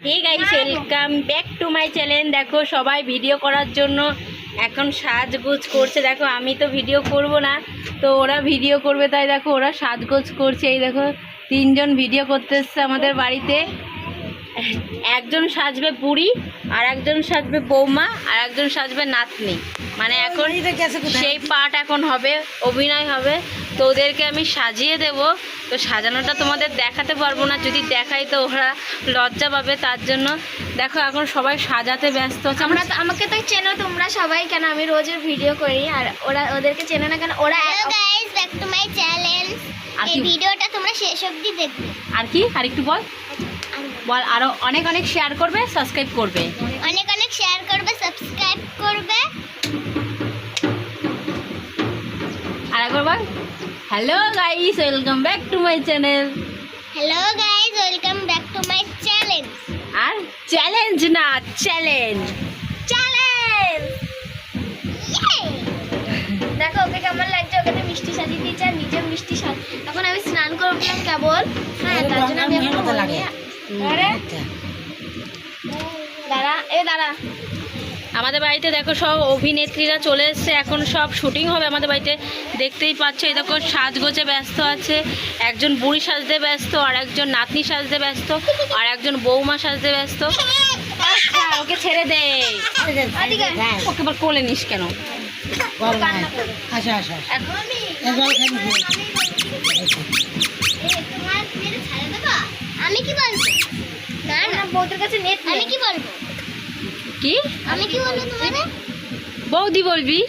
Hey guys welcome back to my channel দেখো, সবাই video করার জন্য এখন সাজগোজ করছে। দেখো, আমি তো ভিডিও করব না, তো ওরা ভিডিও করবে, তাই দেখো, ওরা সাজগোজ করছে। এই দেখো, তিনজন ভিডিও করতে আমাদের বাড়িতে। একজন সাজবে বুড়ি আর একজন সাজবে বৌমা আর একজন সাজবে নাতনি। মানে এখন সেই পার্ট এখন হবে অভিনয় হবে। তো ওদেরকে আমি সাজিয়ে দেব। তো সাজানোটা তোমাদের দেখাতে পারব না। যদি দেখাই তো ওরা লজ্জা পাবে তার জন্য। দেখো এখন সবাই সাজাতে ব্যস্ত আছে। আমরা আমাকে তো চেনো তোমরা সবাই কেন? আমি রোজ ভিডিও করি আর ওরা ওদেরকে চেনে না কেন? ওরা hello guys back to my channel আর এই ভিডিওটা তোমরা শেষ অবধি দেখবে। আর কি? আর একটু বল। বল আরও অনেক অনেক শেয়ার করবে সাবস্ক্রাইব করবে। অনেক অনেক শেয়ার করবে সাবস্ক্রাইব করবে। আর একবার বল hello guys welcome back to my channel hello guys welcome back to my channel R challenge না চ্যালেঞ্জ চ্যালেঞ্জ দেখো ওকে কেমন লাগছে? ওকে তো মিষ্টি সাজিয়ে দিয়েছে আর নিজে মিষ্টি সাজ এখন আমি স্নান করলাম কেবল। হ্যাঁ তার জন্য আমি এখন দাঁড়া। এ দাঁড়া। আমাদের বাড়িতে দেখো সব অভিনেত্রীরা চলে এসছে। এখন সব শুটিং হবে আমাদের বাড়িতে। দেখতেই পাচ্ছ এই দেখো সাজগোজে ব্যস্ত আছে। একজন বুড়ি সাজতে ব্যস্ত আর একজন নাতনি সাজতে ব্যস্ত আর একজন বৌমা সাজতে ব্যস্ত। আচ্ছা, ওকে ছেড়ে দে। ওকে এবার কোলে নিস কেন? এখন আমি তোমার কি বলব না না বৌদের কাছে নেট আমি কি বলব কি আমি কি বলব তোমাদের বৌদি বলবি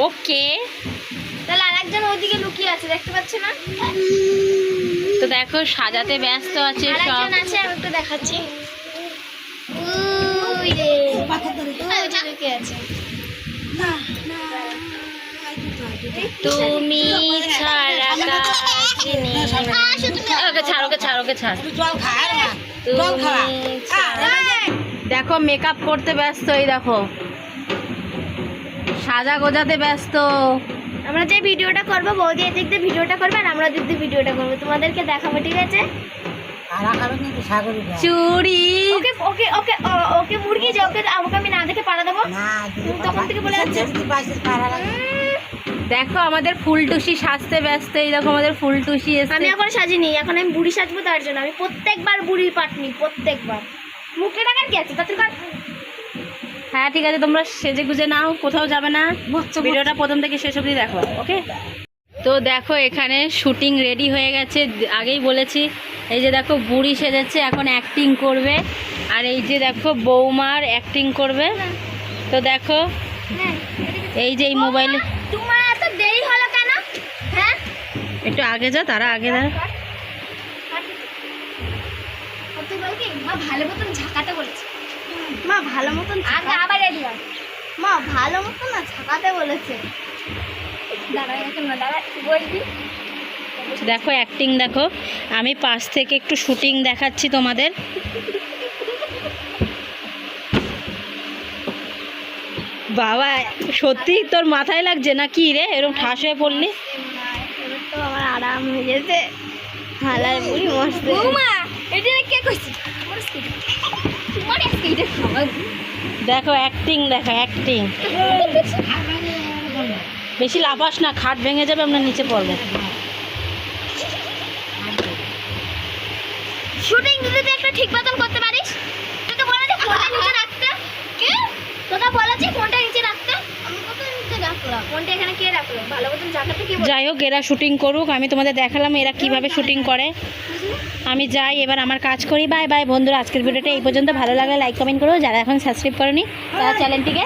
ওকে তাহলে আরেকজন ওইদিকে লুকিয়ে আছে দেখতে পাচ্ছ না তো দেখো সাজাতে ব্যস্ত আছে সব আরেকজন আছে আমি একটু দেখাচ্ছি ওই রে লুকিয়ে আছে তুমি ছাড়া কাছে নেই। ওকে ছাড় দেখো মেকআপ করতে ব্যস্ত এই দেখো। সাজা গোজাতে ব্যস্ত। আমরা যে ভিডিওটা করব বৌদি এদিক দিয়ে ভিডিওটা করবে আর আমরা দিক দিয়ে ভিডিওটা করব। তোমাদেরকে দেখাবো ঠিক আছে। চুরি ওকে ওকে ওকে ও- ওকে মুরগি যে ওকে আমাকে আমি না দেখে পাড়া দেবো? তখন থেকে বলে যাচ্ছে। দেখো আমাদের ফুলটুসি সাজতে ব্যস্ত এই দেখো আমাদের ফুলটুসি আমি এসে এখন সাজিনি এখন আমি বুড়ি সাজবো তার জন্য। আমি প্রত্যেকবার বুড়ির পাট নিই প্রত্যেকবার। মুখে টাকার কি আছে? তাতে হ্যাঁ ঠিক আছে তোমরা সেজে গুজে নাও কোথাও যাবে না। ভিডিওটা প্রথম থেকে শেষ অবধি দেখো ওকে? তো দেখো এখানে শুটিং রেডি হয়ে গেছে আগেই বলেছি। এই যে দেখো বুড়ি সেজেছে এখন অ্যাক্টিং করবে। আর এই যে দেখো বৌমার অ্যাক্টিং করবে। তো দেখো হ্যাঁ এই যে এই মোবাইলে তোমার এত দেরি হলো কেন হ্যাঁ একটু আগে যা তারা আগে যা মা ভালো মতন ঝাঁকাতে বলেছে। মা ভালো মতন আগে আবার রেডি মা ভালো মতন না ঝাঁকাতে বলেছে। দাঁড়া এখন না দাঁড়া বলবি? দেখো অ্যাক্টিং দেখো। আমি পাশ থেকে একটু শুটিং দেখাচ্ছি তোমাদের। বাবা সত্যি তোর মাথায় লাগছে না কি রে? এরকম ঠাস হয়ে পড়লি? হয়ে গেছে। হালার বুড়ি মস্ত। এটা কে কইছি? দেখো। অ্যাক্টিং দেখো অ্যাক্টিং বেশি লাফাস না খাট ভেঙে যাবে আমরা নিচে পড়ব। শুটিং যদি তুই একটা ঠিক মতন করতে পারিস? তোকে বলা যে ফোনটা নিচে রাখতে। কে? তোকে বলা যে ফোনটা যাই হোক এরা শুটিং করুক আমি তোমাদের দেখালাম এরা কীভাবে শুটিং করে। আমি যাই এবার আমার কাজ করি। বাই বাই বন্ধুরা আজকের ভিডিওটা এই পর্যন্ত। ভালো লাগে লাইক কমেন্ট করো। যারা এখন সাবস্ক্রাইব করেনি তারা চ্যানেলটিকে